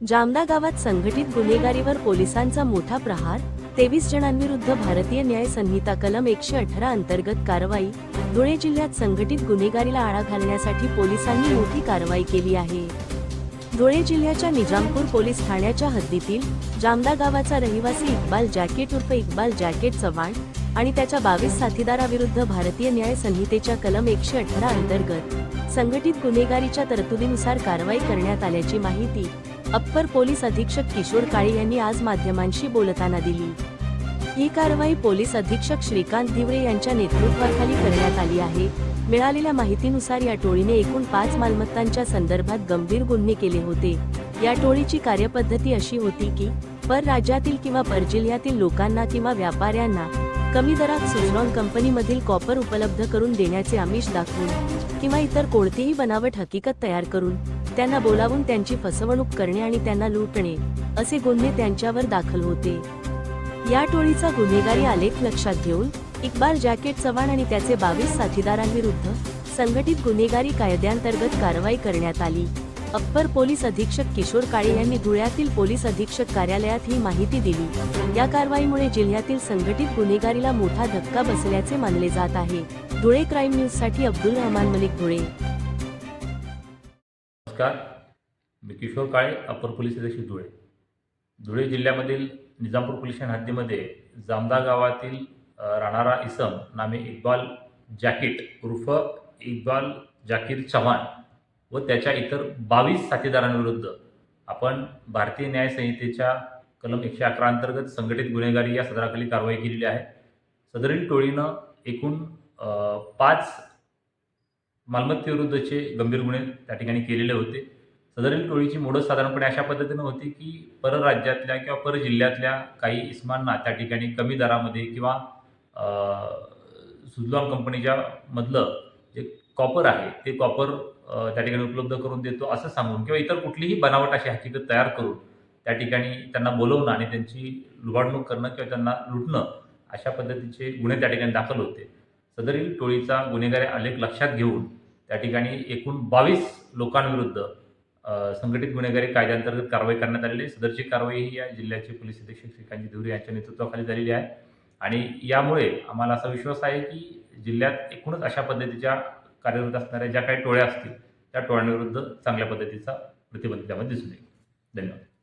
जामदा गावात संघटित गुन्हेगारीवर पोलिसांचा मोठा प्रहार तेवीस जणांविरुद्ध भारतीय न्याय संहिता कलम एकशे अठरा अंतर्गत कारवाई धुळे जिल्ह्यात संघटित गुन्हेगारीला आळा घालण्यासाठी पोलिसांनी मोठी कारवाई केली आहे. धुळे जिल्ह्याच्या निजामपूर पोलीस ठाण्याच्या हद्दीतील जामदा गावाचा रहिवासी इक्बाल जॅकेट उर्फ इक्बाल जॅकेट चव्हाण आणि त्याच्या बावीस साथीदाराविरुद्ध भारतीय न्याय संहितेच्या कलम एकशे अठरा अंतर्गत संघटित गुन्हेगारीच्या तरतुदीनुसार कारवाई करण्यात आल्याची माहिती अप्पर पोलीस अधीक्षक किशोर काळे यांनी आज माध्यमांशी बोलताना दिली. ही कारवाई पोलीस अधीक्षक श्रीकांत दिवरे यांच्या नेतृत्वाखाली करण्यात आली आहे. मिळालेल्या माहितीनुसार या टोळीने एकूण पाच मालमत्तांच्या संदर्भात गंभीर गुन्हे केले होते. या टोळीची कार्यपद्धती अशी होती की परराज्यातील किंवा परजिल्ह्यातील लोकांना किंवा व्यापाऱ्यांना कमी दरात सुझरॉन कंपनीमधील कॉपर उपलब्ध करून देण्याचे आमिष दाखवून किंवा इतर कोणतीही बनावट हकीकत तयार करून त्यांना बोलावून त्यांची फसवणूक करणे आणि त्यांना लुटणे असे गुन्हे त्यांच्यावर दाखल होते. या टोळीचा गुन्हेगारी आलेख लक्षात घेऊन इकबाल जॅकेट चव्हाण आणि त्याचे बावीस साथीदारांविरुद्ध संघटित गुन्हेगारी कायद्यांतर्गत कारवाई करण्यात आली. अप्पर पोलीस अधीक्षक किशोर काळे यांनी धुळ्यातील पोलीस अधीक्षक कार्यालयात ही माहिती दिली. या कारवाईमुळे जिल्ह्यातील संघटित गुन्हेगारीला मोठा धक्का बसल्याचे मानले जात आहे. धुळे क्राईम न्यूजसाठी अब्दुल रहमान मलिक धुळे. नमस्कार. मी किशोर काळे अप्पर पोलीस अधीक्षक धुळे. धुळे जिल्ह्यामधील निजामपूर पोलीस हद्दीमध्ये जामदा गावातील राणारा राहणारा इसम नामे इक्बाल जॅकेट उर्फ इक्बाल जाकीर चव्हाण व त्याच्या इतर बावीस साथीदारांविरुद्ध आपण भारतीय न्याय संहितेच्या कलम एकशे अकरा अंतर्गत संघटित गुन्हेगारी या सदराखाली कारवाई केलेली आहे. सदरील टोळीनं एकूण पाच मालमत्तेविरुद्धचे गंभीर गुन्हे त्या ठिकाणी केलेले होते. सदरील टोळीची मोडं साधारणपणे अशा पद्धतीनं होती की परराज्यातल्या किंवा परजिल्ह्यातल्या काही इस्मांना त्या ठिकाणी कमी दरामध्ये किंवा सुजलॉन सुझलॉन कंपनीच्या मधलं जे कॉपर आहे ते कॉपर त्या ठिकाणी उपलब्ध करून देतो असं सांगून किंवा इतर कुठलीही बनावट अशी हकीकत तयार करून त्या ठिकाणी त्यांना बोलवणं आणि त्यांची लुबाडणूक करणं किंवा त्यांना लुटणं अशा पद्धतीचे गुन्हे त्या ठिकाणी दाखल होते. सदरील टोळीचा गुन्हेगारी आलेख लक्षात घेऊन त्या ठिकाणी एकूण बावीस लोकांविरुद्ध संघटित गुन्हेगारी कायद्याअंतर्गत कारवाई करण्यात आलेली आहे. सदरची कारवाई ही या जिल्ह्याचे पोलीस अधीक्षक श्रीकांतजी धुरे यांच्या नेतृत्वाखाली झालेली आहे. आणि यामुळे आम्हाला असा विश्वास आहे की जिल्ह्यात एकूणच अशा पद्धतीच्या कार्यरत असणाऱ्या ज्या काही टोळ्या असतील त्या टोळ्यांविरुद्ध चांगल्या पद्धतीचा प्रतिबंध त्यामध्ये दिसून येईल. धन्यवाद.